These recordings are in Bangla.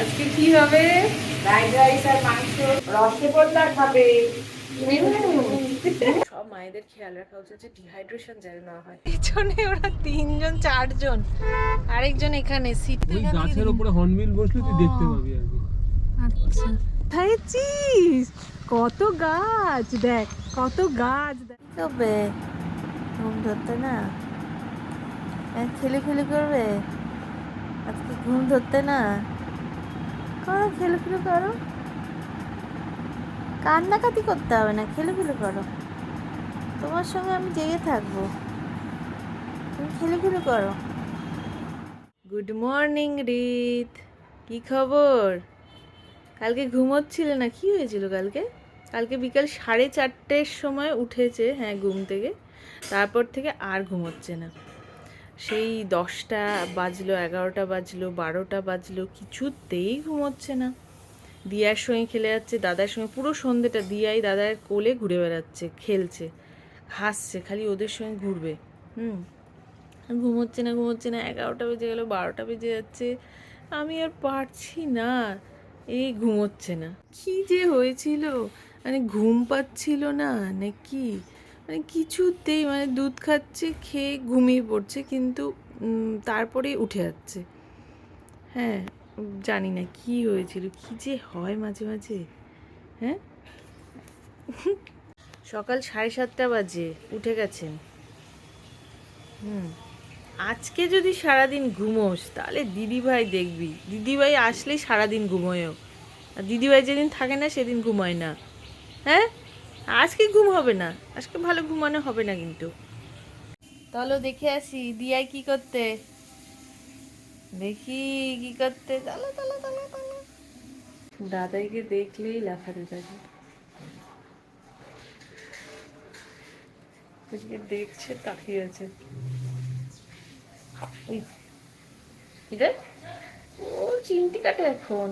আজকে কি হবে? ফ্রাইড রাইস আর মাংস। রসগোল্লা খাবে। সব মায়েদের খেয়াল রাখা উচিত যে ডিহাইড্রেশন যেন না হয়। পিছনে ওরা তিনজন চারজন। আরেকজন এখানে সিট গাছের উপরে হর্নবিল বসলে তুই দেখতে পাবি আর কি। আচ্ছা। খাইছিস কত গাছ দেখ কত গাছ দেখ। করবে ঘুম ধরতে না? হ্যাঁ, খেলে খেলে করবে? আজকে ঘুম ধরতে না? করো খেলে খেলে করো। কান্নাকাটি করতে হবে না খেলে খেলে করো। তোমার সঙ্গে আমি জেগে থাকব। তুমি খেলে খেলে করো। Good morning, Rit. কি খবর? কালকে ঘুমোচ্ছিলে না? কি হয়েছিল কালকে? কালকে বিকাল সাড়ে চারটের সময় উঠেছে হ্যাঁ ঘুম থেকে। তারপর থেকে আর ঘুমোচ্ছে না। সেই দশটা বাজলো, এগারোটা বাজলো, বারোটা বাজলো, কিছুতেই ঘুমোচ্ছে না। দিয়ার সঙ্গে খেলে যাচ্ছে, দাদার সঙ্গে, পুরো সন্ধ্যেটা দিয়াই দাদার কোলে ঘুরে বেড়াচ্ছে, খেলছে, হাসছে, খালি ওদের সঙ্গে ঘুরবে। হুম, ঘুমোচ্ছে না ঘুমোচ্ছে না, এগারোটা বেজে গেল, বারোটা বেজে যাচ্ছে, আমি আর পারছি না এই ঘুমোচ্ছে না। কি যে হয়েছিল? মানে ঘুম পাচ্ছিল না, নাকি? মানে কিছুতেই মানে দুধ খাচ্ছে খেয়ে ঘুমিয়ে পড়ছে কিন্তু উম, তারপরেই উঠে যাচ্ছে। হ্যাঁ জানি না কি হয়েছিল কি যে হয় মাঝে মাঝে হ্যাঁ? সকাল সাড়ে সাতটা বাজে উঠে গেছেন। হুম আজকে যদি সারাদিন ঘুমোস তাহলে দিদিভাই দেখবি। দিদিভাই আসলেই সারাদিন ঘুমোয়ও আর দিদিভাই যেদিন থাকে না সেদিন ঘুমায় না। হ্যাঁ? আজকে ঘুম হবে না। আজকে ভালো ঘুমানো হবে না কিন্তু। চলো দেখে আসি দিয়াই কি করতে? দেখি কি করতে। চলো চলো চলো চলো দাদাইকে দেখলেই লাফাতে থাকে। দেখছে তাকিয়ে আছে। ওই, কি রে? ও চিমটি কাটে এখন।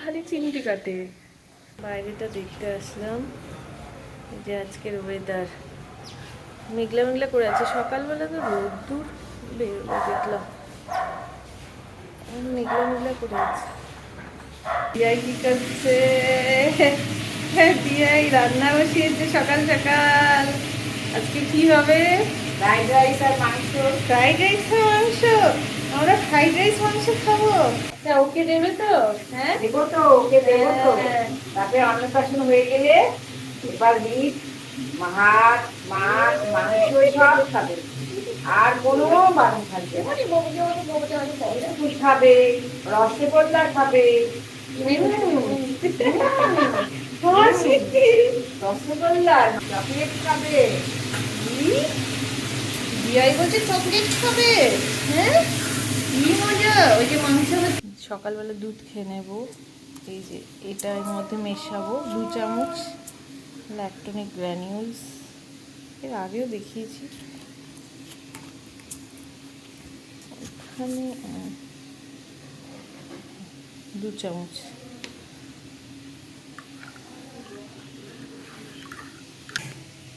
খালি চিমটি কাটে। বাইরেটা দেখতে আসলাম। যে আজকের ওয়েদার মেঘলা মেঘলা করে আছে। সকালবেলা তো রোদ্দুর দেখলাম। মেঘলা মেঘলা করে আছে। দিয়াই কি করছে? দিয়াই রান্না বসিয়েছে সকাল সকাল। আজকে কি হবে? ফ্রাইড রাইস আর মাংস। ফ্রাইড রাইস মাংস? আমরা ফ্রাইড রাইস মাংস খাব। তা ওকে দেবে তো? হ্যাঁ? দেবো তো ওকে দেবো তো। হ্যাঁ। তারপরে অন্নপ্রাশন হয়ে গেলে এবার মিট ভাত মাছ মাংস সব খাবে। আর কোনো থাকবে খাবে। রসগোল্লা খাবে রসগোল্লা চকলেট খাবে। বিয়াই বলছে চকলেট খাবে। হ্যাঁ? কি মজা। ওই যে মাংস সকালবেলা দুধ খেয়ে নেব। এই যে এটা এর মধ্যে মেশাবো দু চামচ। ল্যাকটোনিক গ্র্যানিউলস এর আগেও দেখিয়েছি। এখানে দু চামচ।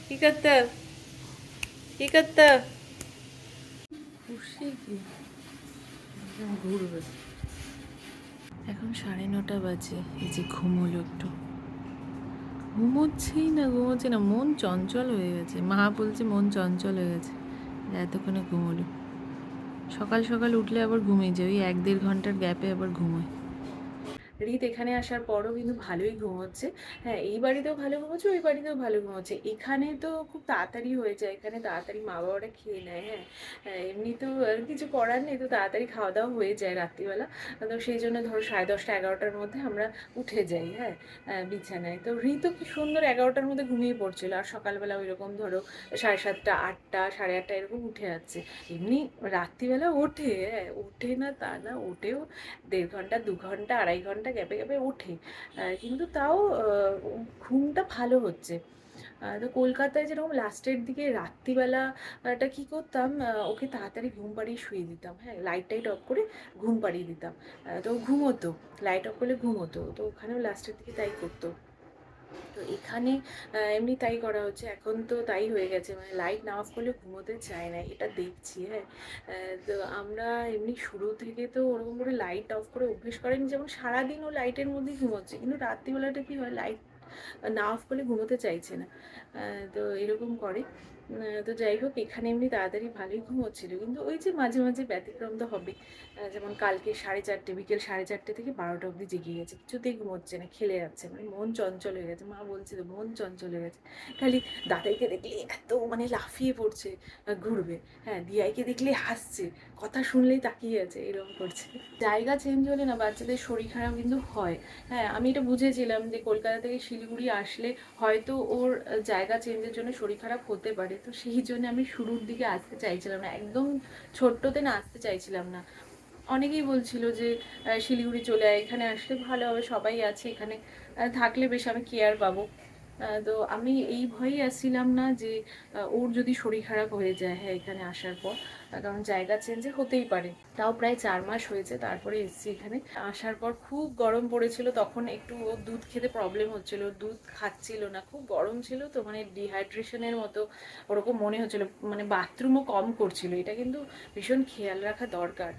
কি করতে? কি করতে? ঘুরবে। এখন সাড়ে নটা বাজে এই যে ঘুমোলো একটু। ঘুমোচ্ছেই না ঘুমোচ্ছে না, মন চঞ্চল হয়ে গেছে। মা বলছে, মন চঞ্চল হয়ে গেছে। এতক্ষণে ঘুমোলো। সকাল সকাল উঠলে আবার ঘুমিয়ে যায়। ওই এক দেড় ঘণ্টার গ্যাপে আবার ঘুমোয়। রিত এখানে আসার পরও কিন্তু ভালোই ঘুমোচ্ছে। হ্যাঁ এই বাড়িতেও ভালো ঘুমোচ্ছে ওই বাড়িতেও ভালো ঘুমোচ্ছে। এখানে তো খুব তাড়াতাড়ি হয়ে যায় এখানে তাড়াতাড়ি মা বাবারা খেয়ে নেয় হ্যাঁ। হ্যাঁ, এমনি তো কিছু করার নেই তো তাড়াতাড়ি খাওয়া দাওয়া হয়ে যায় রাত্রিবেলা। তো সেই জন্য ধরো সাড়ে দশটা এগারোটার মধ্যে আমরা উঠে যাই হ্যাঁ আহ, বিছানায়। তো ঋতু কি সুন্দর এগারোটার মধ্যে ঘুমিয়ে পড়ছিল আর সকালবেলা ওই রকম ধরো সাড়ে সাতটা আটটা সাড়ে আটটা এরকম উঠে যাচ্ছে এমনি রাত্রিবেলা ওঠে হ্যাঁ ওঠে না তা না ওঠেও দেড় ঘণ্টা দু ঘণ্টা আড়াই ঘণ্টা গ্যাপে গ্যাপে ওঠে। কিন্তু তাও ঘুমটা ভালো হচ্ছে। তো কলকাতায় যেরকম লাস্টের দিকে রাত্রিবেলাটা কী করতাম ওকে তাড়াতাড়ি ঘুম পাড়িয়ে শুয়ে দিতাম। হ্যাঁ লাইট টাইট অফ করে ঘুম পাড়িয়ে দিতাম। তো ঘুমোতো লাইট অফ করলে ঘুমোতো। তো ওখানেও লাস্টের দিকে তাই করতো। তো এখানে এমনি তাই করা হচ্ছে। এখন তো তাই হয়ে গেছে। মানে লাইট না অফ করলে ঘুমোতে চায় না। এটা দেখছি হ্যাঁ। তো আমরা এমনি শুরু থেকে তো ওরকম করে লাইট অফ করে অভ্যেস করেনি। যেমন সারাদিন ও লাইটের মধ্যেই ঘুমোচ্ছে। কিন্তু রাত্রিবেলাটা কী হয়? লাইট না অফ করলে ঘুমোতে চাইছে না। তো এরকম করে। তো যাই হোক এখানে এমনি তাড়াতাড়ি ভালোই ঘুমোচ্ছিল। কিন্তু ওই যে মাঝে মাঝে ব্যতিক্রম তো হবে যেমন কালকে সাড়ে চারটে, বিকেল সাড়ে চারটে থেকে বারোটা অবধি জেগে গেছে। কিছুতেই ঘুমোচ্ছে না, খেলে যাচ্ছে মানে মন চঞ্চল হয়ে গেছে। মা বলছে তো মন চঞ্চল হয়ে গেছে। খালি দাদাইকে দেখলে এত মানে লাফিয়ে পড়ছে ঘুরবে। হ্যাঁ দিয়াইকে দেখলে হাসছে। কথা শুনলেই তাকিয়ে আছে, এরকম করছে। জায়গা চেঞ্জ হলে না বাচ্চাদের শরীর খারাপ কিন্তু হয়। হ্যাঁ আমি এটা বুঝেছিলাম যে কলকাতা থেকে শিলিগুড়ি আসলে হয়তো ওর জায়গা চেঞ্জের জন্য শরীর খারাপ হতে পারে। তো সেই জন্য আমি শুরুর দিকে আসতে চাইছিলাম না, একদম ছোট্টতে না আসতে চাইছিলাম না। অনেকেই বলছিল যে শিলিগুড়ি চলে আয়, এখানে আসলে ভালো হবে, সবাই আছে এখানে থাকলে বেশ আমি কেয়ার পাবো। তো আমি এই ভয়েই আসছিলাম না যে ওর যদি শরীর খারাপ হয়ে যায় হ্যাঁ এখানে আসার পর। আহ, কারণ জায়গা চেঞ্জে হতেই পারে। তাও প্রায় চার মাস হয়েছে তারপরে এসেছি এখানে। আসার পর খুব গরম পড়েছিল তখন একটু দুধ খেতে প্রবলেম হচ্ছিল দুধ খাচ্ছিল না খুব গরম ছিল তো মানে ডিহাইড্রেশনের মতো ওরকম মনে হচ্ছিল মানে বাথরুমও কম করছিল। এটা কিন্তু ভীষণ খেয়াল রাখা দরকার।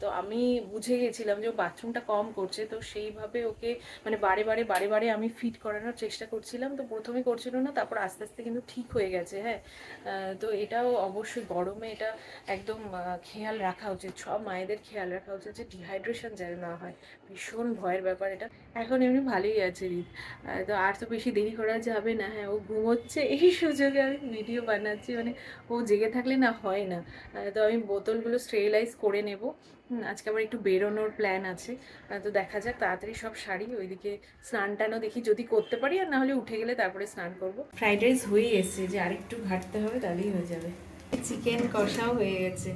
তো আমি বুঝে গেছিলাম যে ও বাথরুমটা কম করছে তো সেইভাবে ওকে মানে বারে বারে বারে বারে আমি ফিট করানোর চেষ্টা করছিলাম। তো প্রথমে করছিল না তারপর আস্তে আস্তে কিন্তু ঠিক হয়ে গেছে হ্যাঁ। তো এটাও অবশ্যই গরমে এটা একদম খেয়াল রাখা উচিত। সব মায়েদের খেয়াল রাখা উচিত যে ডিহাইড্রেশন যেন না হয়। ভীষণ ভয়ের ব্যাপার এটা। এখন এমনি ভালোই আছে রিত তো আর তো বেশি দেরি করা যাবে না। হ্যাঁ ও ঘুমোচ্ছে, এই সুযোগে আমি ভিডিও বানাচ্ছি। মানে ও জেগে থাকলে না হয় না। তো আমি বোতলগুলো স্টেরিলাইজ করে নেব। আজকে আবার একটু বেরোনোর প্ল্যান আছে। তো দেখা যাক, তাড়াতাড়ি সব শাড়ি ওইদিকে স্নান টানও দেখি যদি করতে পারি। আর না হলে উঠে গেলে তারপরে স্নান করব। ফ্রাইড রাইস হয়েই এসছে। যে আরেকটু ঘাটতে হবে তাহলেই হয়ে যাবে। চিকেন কষাও হয়ে গেছে।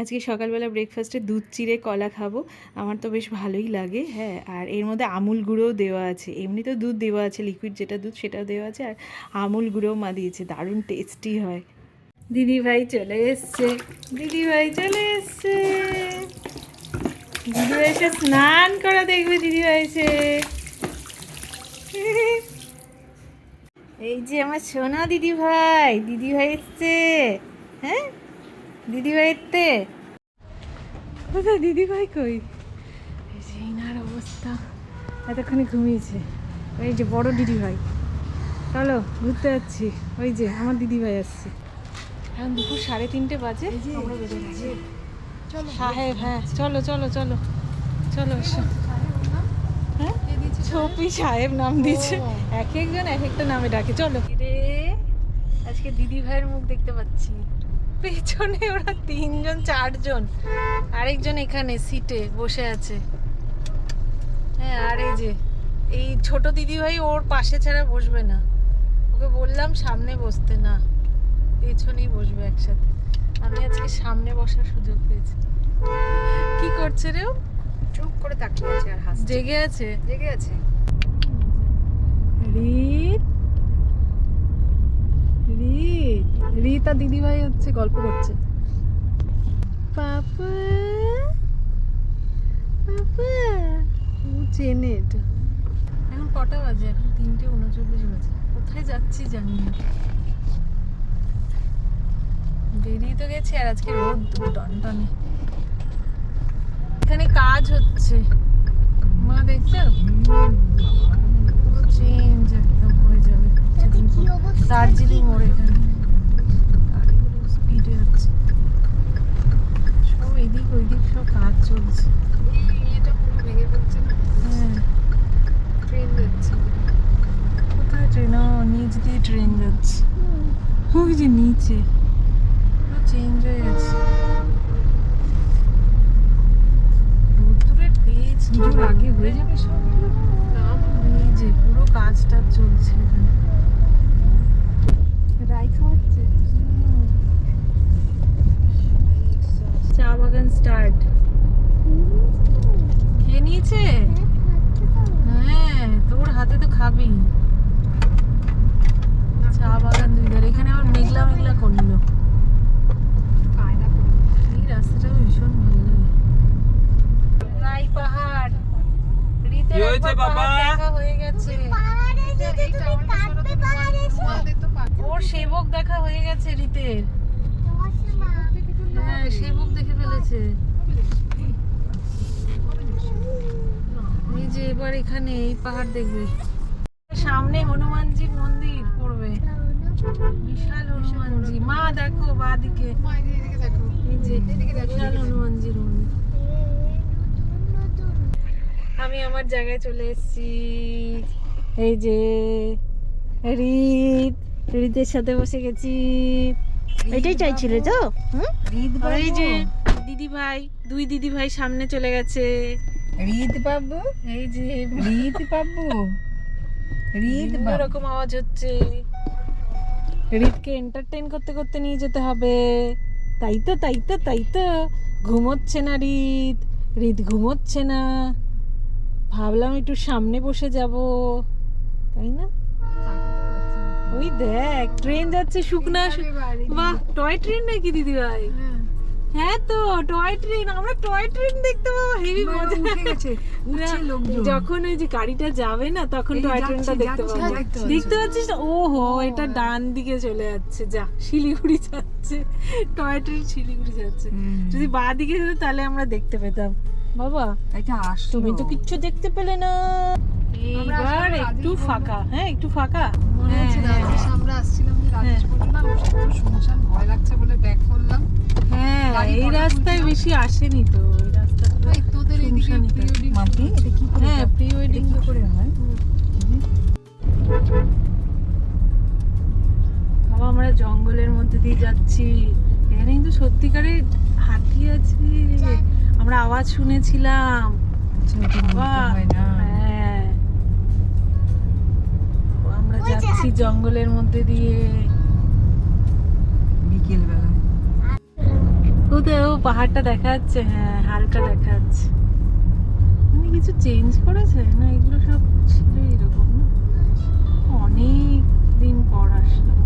আজকে সকালবেলা ব্রেকফাস্টে দুধ চিড়ে কলা খাব। আমার তো বেশ ভালোই লাগে হ্যাঁ। আর এর মধ্যে আমুল গুঁড়োও দেওয়া আছে। এমনি তো দুধ দেওয়া আছে লিকুইড যেটা দুধ সেটাও দেওয়া আছে, আর আমুল গুঁড়োও মা দিয়েছে। দারুণ টেস্টি হয়। দিদি ভাই চলে এসছে। দিদি ভাই চলে এসছে। দিদি এসে স্নান করা দেখবে, দিদি ভাই এসে। এই যে আমার সোনা দিদি ভাই দিদি ভাই এসছে। হ্যাঁ? দিদি ভাই এসছে কোথায়? দিদি ভাই কই? এই যে ইনার অবস্থা। এতক্ষণে ঘুমিয়েছে। ওই যে বড় দিদি ভাই চলো ঘুরতে যাচ্ছি। ওই যে আমার দিদি ভাই আসছে। এখন দুপুর সাড়ে তিনটে বাজে। আমরা বেরোচ্ছি। সাহেব হ্যাঁ। চলো চলো চলো। চলো এসো। হ্যাঁ? ছপি সাহেব নাম দিয়েছে। এক একজন এক একটা নামে ডাকে। চলো। রে আজকে দিদি ভাইয়ের মুখ দেখতে পাচ্ছি। পেছনে ওরা তিনজন চারজন। আরেকজন এখানে সিটে বসে আছে। হ্যাঁ আর এই যে এই ছোট দিদি ভাই ওর পাশে ছাড়া বসবে না। ওকে বললাম সামনে বসতে না পেছনেই বসবে একসাথে। আমি আজকে সামনে বসার সুযোগ পেয়েছি। কি করছে রে? চুপ করে তাকিয়ে আছে আর হাসছে। জেগে আছে? জেগে আছে। রিত? রিত রিত আর দিদিভাই হচ্ছে, গল্প করছে। পাপা পাপা। চেনে এখন কটা বাজে? এখন তিনটে উনচল্লিশ বাজে। কোথায় যাচ্ছি জানি না। বেরিয়ে তো গেছি আর আজকে রোদ টনটনে। এখানে কাজ হচ্ছে। মা দেখছ চেঞ্জ একদম হয়ে যাবে কিছুদিন পর। দার্জিলিং মোড় এখানে। গাড়িগুলো স্পিডে যাচ্ছে সব এদিক ওইদিক সব কাজ চলছে। এটা পুরো ভেঙে ফেলছে। হ্যাঁ। ট্রেন যাচ্ছে। কোথায় ট্রেন? নিচ দিয়ে ট্রেন যাচ্ছে। ওই যে নিচে। পুরো চেঞ্জ হয়ে গেছে। রোদ্দুরের তেজ। পুজোর আগে হয়ে যাবে সবগুলো? এই যে পুরো কাজ টাজ চলছে এখানে। চা বাগান স্টার্ট খেয়ে নিয়েছে? হ্যাঁ তোর হাতে তো খাবি। চা বাগান দুই ধারে। এখানে আবার মেঘলা মেঘলা করল। এই রাস্তাটা ভীষণ ভালো লাগে। রাই পাহাড়। কি হয়েছে একবার বাবা? পাহাড় দেখা হয়ে গেছে। ওর সেবক দেখা হয়ে গেছে রীতের। হ্যাঁ সেবক দেখে ফেলেছে। এই যে এবার এখানে এই পাহাড় দেখবে। সামনে হনুমানজির মন্দির পড়বে। বিশাল হনুমানজি। মা, দেখো বাদিকে এই যে বিশাল হনুমানজির মন্দির। আমি আমার জায়গায় চলে এসেছি। এই যে রিত। রিতের সাথে বসে গেছি। এটাই চাইছিলে তো? এই যে দিদি ভাই দুই দিদি ভাই সামনে চলে গেছে। রিদ বাবু? এই যে রিদ বাবু? রিদ বিভিন্ন রকম আওয়াজ হচ্ছে। রিতকে এন্টারটেইন করতে করতে নিয়ে যেতে হবে। তাই তো তাই তো তাই তো। ঘুমোচ্ছে না রিত রিত ঘুমোচ্ছে না। ভাবলাম একটু সামনে বসে যাব। তাই না? ওই দেখ ট্রেন যাচ্ছে শুকনা বাহ টয় ট্রেন নাকি দিদি ভাই হ্যাঁ তো টয় ট্রেন আমরা টয় ট্রেন দেখতে পাবো হেভি মজা। না, যখন ওই যে গাড়িটা যাবে না তখন টয় ট্রেনটা দেখতে পাবো। দেখতে পাচ্ছিস ও হো এটা ডান দিকে চলে যাচ্ছে যা শিলিগুড়ি যাচ্ছে। টয় ট্রেন শিলিগুড়ি যাচ্ছে। যদি বা দিকে যেত তাহলে আমরা দেখতে পেতাম। বাবা এটা আসলো। তুমি তো কিচ্ছু দেখতে পেলে না। এইবার একটু ফাঁকা হ্যাঁ একটু ফাঁকা। হ্যাঁ, হ্যাঁ। আমরা আসছিলাম যে হ্যাঁ। রাজেশ বলল না পুরো শুনশান ভয় লাগছে বলে ব্যাক করলাম। হ্যাঁ এই রাস্তায় বেশি আসেনি তো এই রাস্তাটা ওই তোদের এইদিকে শুনশানই তো। প্রি-ওয়েডিং মাম্পি এটা কি করে হ্যাঁ প্রি ওয়েডিং কি করে হয়। বাবা আমরা জঙ্গলের মধ্যে দিয়ে যাচ্ছি। এখানে কিন্তু সত্যিকারের হাতি আছে। আমরা আওয়াজ শুনেছিলাম। আচ্ছা হয় আমরা যাচ্ছি জঙ্গলের মধ্যে দিয়ে। বিকেল বেলা কোথায়? ও পাহাড়টা দেখা যাচ্ছে। হ্যাঁ হালকা দেখা যাচ্ছে। মানে কিছু চেঞ্জ করেছে? না এগুলো সব ছিল এরকম না? অনেক দিন পর আসলাম।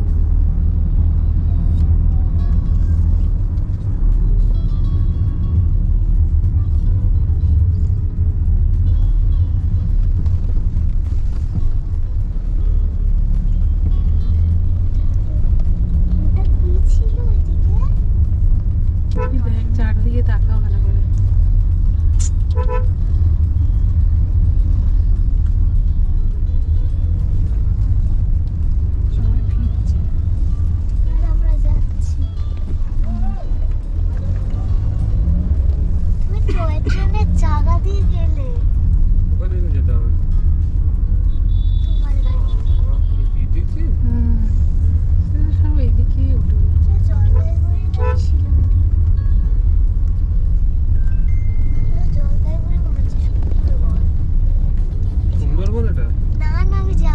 জায়গা দিয়ে গেলে। ওখানে যেতে হবে।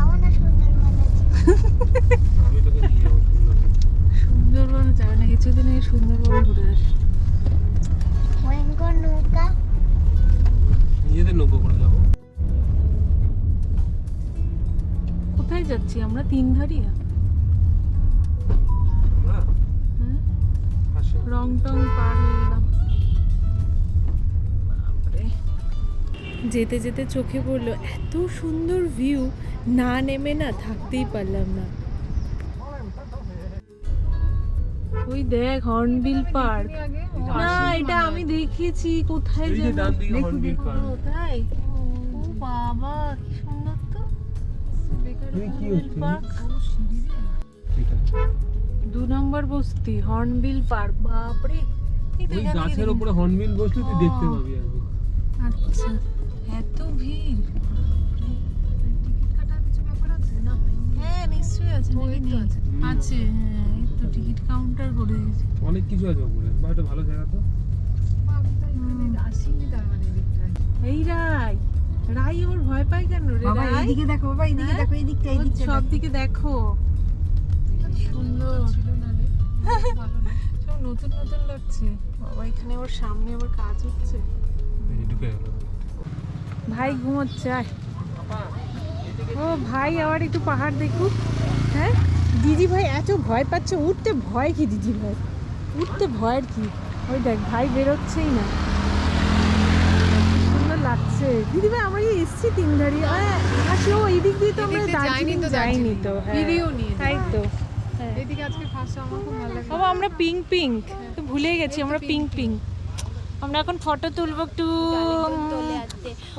মনে সুন্দরবন যাব না কিছুদিন আগে সুন্দরবন ঘুরে আসি ভয়ঙ্কর নৌকা। যাচ্ছি আমরা তিন ধারিয়া হ্যাঁ রং টং পার হয়ে গেলাম। যেতে যেতে চোখে পড়ল এত সুন্দর ভিউ না নেমে না থাকতেই পারলাম না। ওই দেখ হর্নবিল পার্ক না এটা আমি দেখেছি কোথায় যেন কোথায়? ও বাবা কি কি দু নম্বর বস্তি হর্নবিল পার্ক। বাপরে ওই গাছের। উপরে হর্নবিল বসলে তুই দেখতে। পাবি আচ্ছা এত ভিড়। আছে হ্যাঁ নিশ্চয়ই আছে তো হ্যাঁ তো টিকিট কাউন্টার করে দিয়েছে অনেক কিছু আছে বা একটা ভালো জায়গা তো। আসিনি তার মানে এই রাই রাই ওর ভয় পায় কেন রে? বাবা এইদিকে দেখো বাবা এইদিকে হ্যাঁ? দেখো এইদিকটা ও এইদিকটা সব দিকে দেখো। সুন্দর। সব নতুন নতুন লাগছে। বাবা এখানে ওর সামনে আবার কাজ হচ্ছে। ভাই ঘুমোচ্ছে আয়। ও ভাই আবার একটু পাহাড় দেখুক। হ্যাঁ? দিদি ভাই এত ভয় পাচ্ছে উঠতে ভয় কি দিদি ভাই? উঠতে ভয়ের কি? ওই দেখ ভাই বেরোচ্ছেই না। কি সুন্দর লাগছে লাগছে দিদি ভাই আমরা এসছি তিন ধারি আসলে ও এই দিক দিয়ে তো আমরা এদিক দার্জিলিং যাইনি তো যাইনি তো। হ্যাঁ। ভিডিও নিয়ে তাই তো। হ্যাঁ। এদিকে আজকে ফার্স্ট আমার খুব ভালো লাগে বাবা আমরা পিঙ্ক পিঙ্ক তো ভুলে গেছি আমরা পিঙ্ক পিঙ্ক আমরা এখন ফটো তুলবো একটু।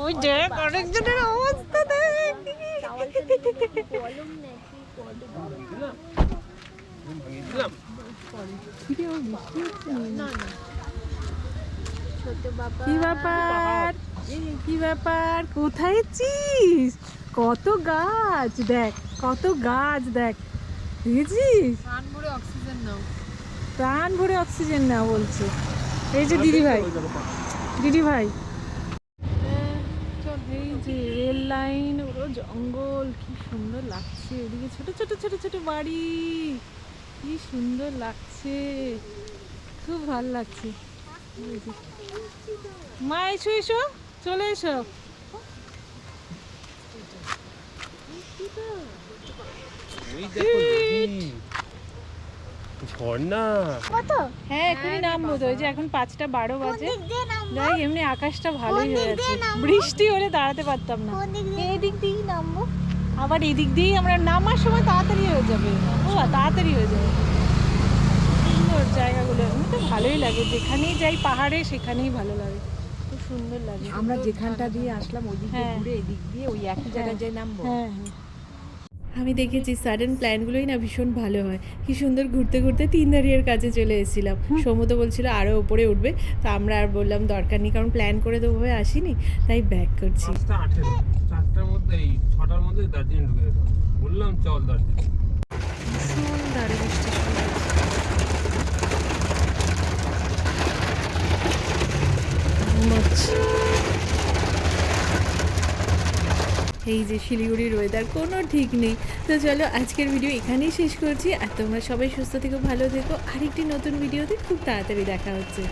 ওই দেখ আরেকজনের অবস্থা দেখ। কি ব্যাপার? কি ব্যাপার? কোথায় এসছিস কত গাছ দেখ কত গাছ দেখ। দেখেছিস? প্রাণ ভরে অক্সিজেন নাও। প্রাণ ভরে অক্সিজেন না বলছে। এই যে দিদি ভাই। দিদি ভাই। এই যে রেল লাইন ওরও জঙ্গল কি সুন্দর লাগছে। ওদিকে ছোট ছোট ছোট ছোট বাড়ি। কি সুন্দর লাগছে। খুব ভালো লাগছে। মা এসো এসো। চলে এসো। ঝর্ণা। হ্যাঁ এখনই নামবো তো ওই যে এখন পাঁচটা বারো বাজে। দেখ এমনি আকাশটা ভালোই হয়ে বৃষ্টি হলে দাঁড়াতে পারতাম না। এই দিক দিয়েই নামবো। আবার এদিক দিয়েই আমরা নামার সময় তাড়াতাড়ি হয়ে যাবে। ও তাড়াতাড়ি হয়ে যাবে। সুন্দর জায়গাগুলো। এমনি তো ভালোই লাগে। যেখানেই যাই পাহাড়ে সেখানেই ভালো লাগে। সুন্দর লাগে। আমরা যেখানটা দিয়ে আসলাম ওই দিক দিয়ে হ্যাঁ। ঘুরে এদিক দিয়ে ওই একই জায়গায় যাই নামবো। হ্যাঁ হ্যাঁ। আমি দেখেছি সাডেন প্ল্যানগুলোই না ভীষণ ভালো হয়। কি সুন্দর ঘুরতে ঘুরতে তিন দাঁড়িয়ের কাছে চলে এসেছিলাম। সমুদ্র বলছিল আরও ওপরে উঠবে। তো আমরা আর বললাম দরকার নেই কারণ প্ল্যান করে তো ওভাবে আসিনি। তাই ব্যাক করছি। চারটার মধ্যে এই ছটার মধ্যে দার্জিলিং ঢুকে বললাম চল দার্জিলিং। সুন্দর বৃষ্টি শুরু হয়েছে। ঘুমোচ্ছি। এই যে শিলিগুড়ির ওয়েদার কোনো ঠিক নেই। তো চলো, আজকের ভিডিও এখানেই শেষ করছি। আর তোমরা সবাই সুস্থ থেকো, ভালো থেকো। আরেকটি নতুন ভিডিওতে খুব তাড়াতাড়ি দেখা হচ্ছে।